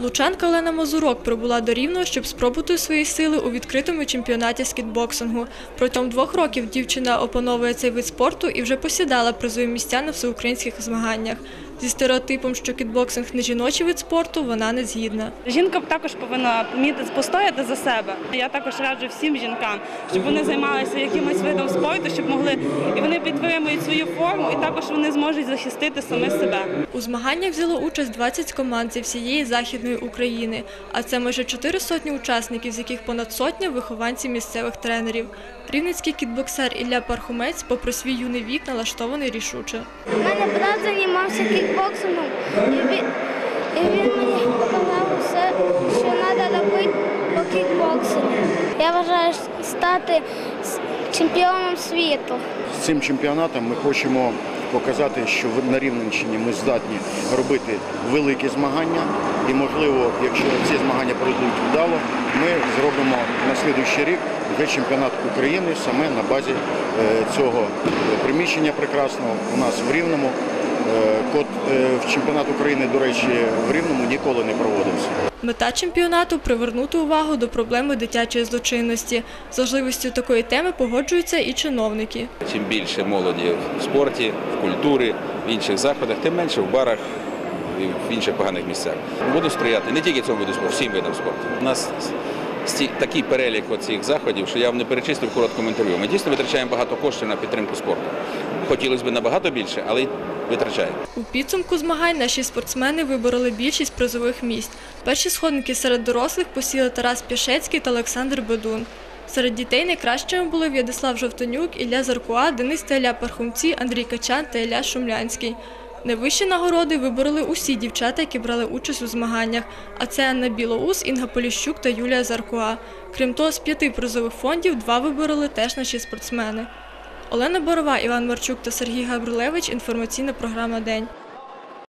Лучанка Олена Мазурок прибула до Рівного, щоб спробувати свої сили у відкритому чемпіонаті з кітбоксингу. Протягом двох років дівчина опановує цей вид спорту і вже посідала призові місця на всеукраїнських змаганнях. Зі стереотипом, що кітбоксинг не жіночий вид спорту, вона не згідна. Жінка також повинна вміти постояти за себе. Я також раджу всім жінкам, щоб вони займалися якимось видом спорту, щоб могли і вони підтримують свою форму, і також вони зможуть захистити саме себе. У змаганнях взяло участь 20 команд зі всієї західної України, а це майже чотири сотні учасників, з яких понад сотня вихованці місцевих тренерів. Рівницький кітбоксер Ілля Пархумець, попри свій юний вік, налаштований рішуче. У мене брат займався кікбоксингом, і він, і він мені показав все, що треба робити по кікбоксингу. Я вважаю стати чемпіоном світу. З цим чемпіонатом ми хочемо показати, що на Рівненщині ми здатні робити великі змагання. І, можливо, якщо ці змагання пройдуть вдало, ми зробимо на слідуючий рік вже чемпіонат України саме на базі е, цього е, приміщення прекрасного у нас в Рівному. Е, Код е, в чемпіонат України, до речі, в Рівному ніколи не проводився. Мета чемпіонату привернути увагу до проблеми дитячої злочинності. З важливістю такої теми погоджуються і чиновники. Чим більше молоді в спорті, в культурі, в інших заходах, тим менше в барах і в інших поганих місцях. Буду сприяти не тільки цьому виду спорту, всім видам спорту. У нас такий перелік цих заходів, що я вам не перечислив в короткому інтерв'ю. Ми дійсно витрачаємо багато коштів на підтримку спорту. Хотілося б набагато більше, але й витрачаємо. У підсумку змагань наші спортсмени вибороли більшість призових місць. Перші сходники серед дорослих посіли Тарас Пішецький та Олександр Бедун. Серед дітей найкращими були В'ядислав Жовтонюк, Ілля Заркуа, Денис та Ілля Пархумці, Андрій Качан та Ілля Шумлянський. Найвищі нагороди вибороли усі дівчата, які брали участь у змаганнях, а це Анна Білоус, Інга Поліщук та Юлія Заркуа. Крім того, з п'яти призових фондів два вибороли теж наші спортсмени. Олена Борова, Іван Марчук та Сергій Габрилевич. Інформаційна програма День.